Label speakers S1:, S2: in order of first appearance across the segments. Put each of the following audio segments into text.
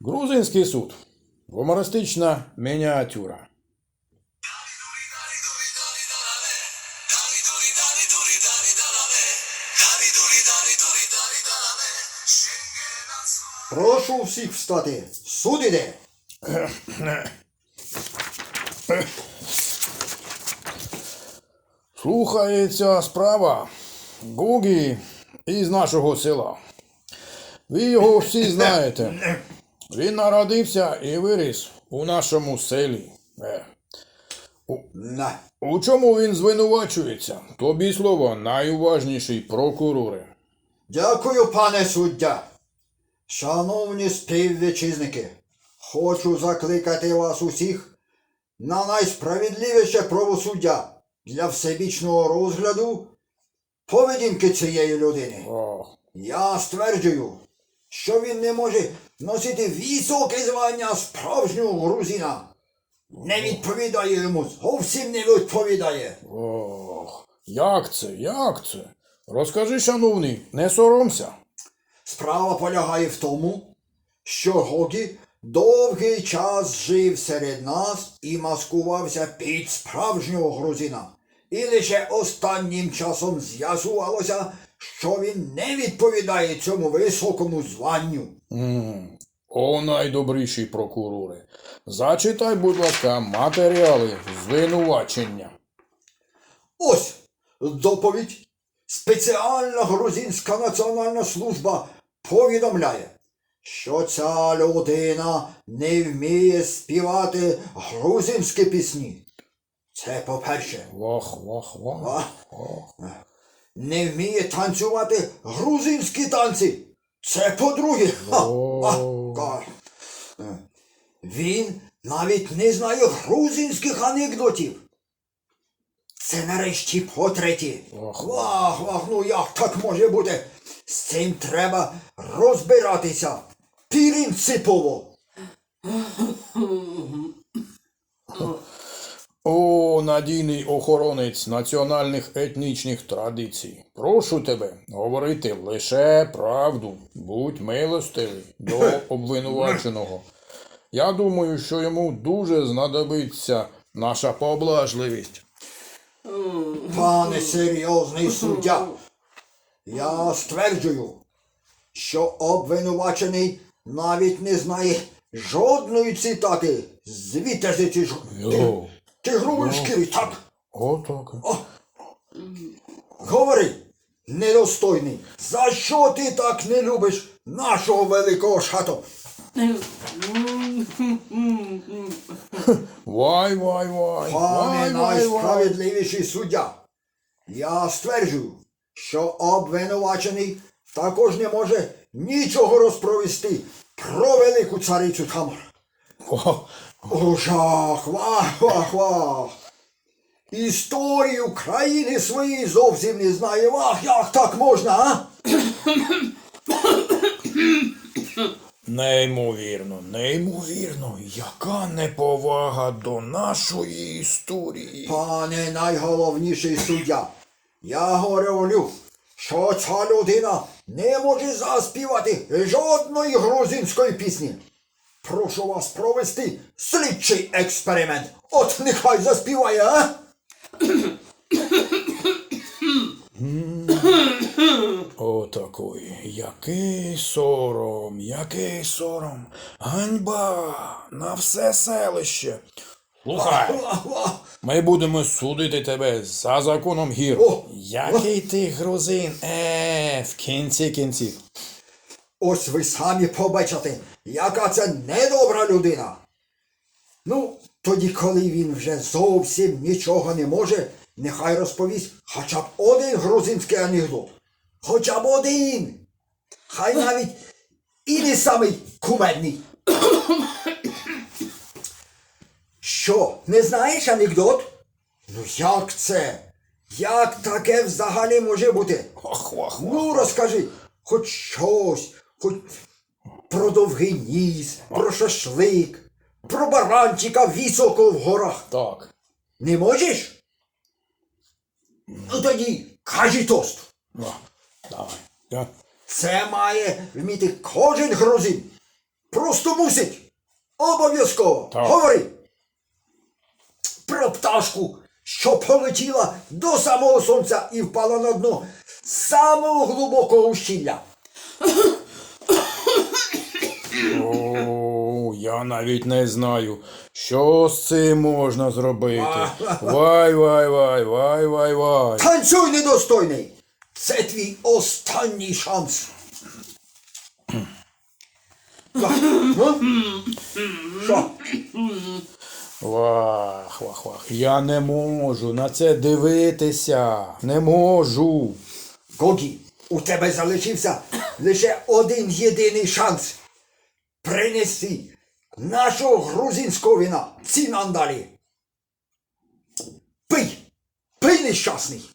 S1: Грузинський суд. Гумористична мініатюра.
S2: Прошу всіх встати. Суд іде.
S1: Слухається справа Гугі із нашого села. Ви його всі знаєте. Він народився і виріс у нашому селі. Е.
S2: На.
S1: У чому він звинувачується? Тобі слово, найуважніший прокуроре.
S2: Дякую, пане суддя. Шановні співвітчизники, хочу закликати вас усіх на найсправедливіше правосуддя для всебічного розгляду поведінки цієї людини.
S1: Ох,
S2: Я стверджую, що він не може носити високе звання справжнього грузина. Не відповідає йому, зовсім не відповідає.
S1: ох. Як це? Як це? Розкажи, шановний, не соромся.
S2: Справа полягає в тому, що Гогі довгий час жив серед нас і маскувався під справжнього грузина. І лише останнім часом з'ясувалося, що він не відповідає цьому високому званню.
S1: М, О, найдобріші прокурори. Зачитай, будь ласка, матеріали звинувачення.
S2: Ось доповідь. Спеціальна грузинська національна служба повідомляє, що ця людина не вміє співати грузинські пісні. Це по-перше.
S1: Вах, вах, вах.
S2: А? Не вміє танцювати грузинські танці. Це по-друге. Е. Він навіть не знає грузинських анекдотів. Це нарешті по-третє.
S1: Ох.
S2: Вах, вах, ну як так може бути? З цим треба розбиратися. Принципово.
S1: О, надійний охоронець національних етнічних традицій. Прошу тебе говорити лише правду. Будь милостивий до обвинуваченого. Я думаю, що йому дуже знадобиться наша поблажливість.
S2: Пане серйозний суддя, я стверджую, що обвинувачений навіть не знає жодної цитати з вітежиці ж. Тигрової шкіри. Так,
S1: Отак.
S2: говори, недостойний, за що ти так не любиш нашого великого шату?
S1: Вай, вай, вай.
S2: Пане
S1: Вай, вай, вай.
S2: найсправедливіший суддя, я стверджую, що обвинувачений також не може нічого розповісти про велику царицю Тамар.
S1: О,
S2: О, жах, вах, вах, вах. Історію країни своєї зовсім не знає. Вах, як так можна, а?
S1: Неймовірно, неймовірно, яка неповага до нашої історії.
S2: Пане найголовніший суддя, я говорю, що ця людина не може заспівати жодної грузинської пісні. Прошу вас провести слідчий експеримент. От нехай заспіває, а?
S1: Отакої. Який сором, який сором. Ганьба на все селище. Слухай, ми будемо судити тебе за законом гір.
S2: О!
S1: Який ти грузин? Е, в кінці кінців.
S2: Ось ви самі побачите, яка це недобра людина. Ну, тоді, коли він вже зовсім нічого не може, нехай розповість хоча б один грузинський анекдот. Хоча б один. Хай навіть і не самий кумедний. Що, не знаєш анекдот? Ну як це? Як таке взагалі може бути? Ну, розкажи, хоч щось, хоч про довгий ніс, про шашлик, про баранчика високо в горах.
S1: Так.
S2: Не можеш? Ну тоді кажи тост.
S1: О, давай. Я-
S2: Це має вміти кожен грузин. Просто мусить. Обов'язково.
S1: Так.
S2: Говори. Про пташку, що полетіла до самого сонця і впала на дно самого глибокого ущілля.
S1: О, я навіть не знаю, що з цим можна зробити. Вай, вай, вай, вай, вай, вай.
S2: Танцюй, недостойний! Це твій останній шанс. Що?
S1: Вах, вах, вах. Я не можу на це дивитися. Не можу.
S2: Гогі, у тебе залишився лише один єдиний шанс. Принеси нашого грузинського вина цінандалі. Пий! Пий нещасний!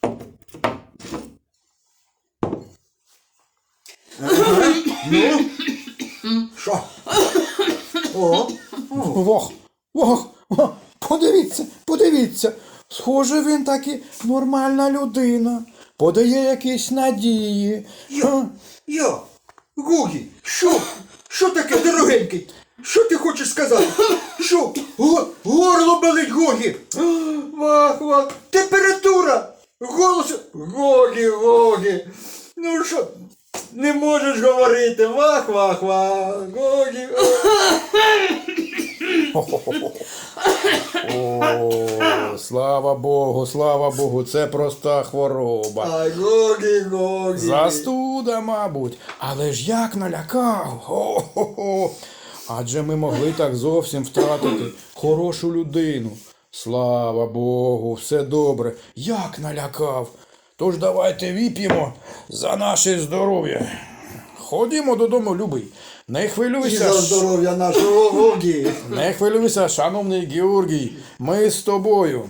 S2: Ага, Ну? Що? О,
S1: Вах, вах, вах. Подивіться, подивіться. Схоже, він таки нормальна людина. Подає якісь надії.
S2: Я, я, Гугі, що? Що таке, дорогенький? Що ти хочеш сказати? Що? Го- горло болить, Гогі? Вах, вах, температура! Голос. Гогі, Гогі. Ну що? Не можеш говорити. Вах, вах, вах. Гогі.
S1: О, слава Богу, слава Богу, це проста хвороба. Застуда, мабуть, але ж як налякав. Хо-хо-хо. Адже ми могли так зовсім втратити хорошу людину. Слава Богу, все добре. Як налякав. Тож давайте вип'ємо за наше здоров'я. Ходімо додому, любий. Не
S2: І
S1: хвилюйся.
S2: за здоров'я нашого Гогі.
S1: Не хвилюйся, шановний Георгій. Ми з тобою.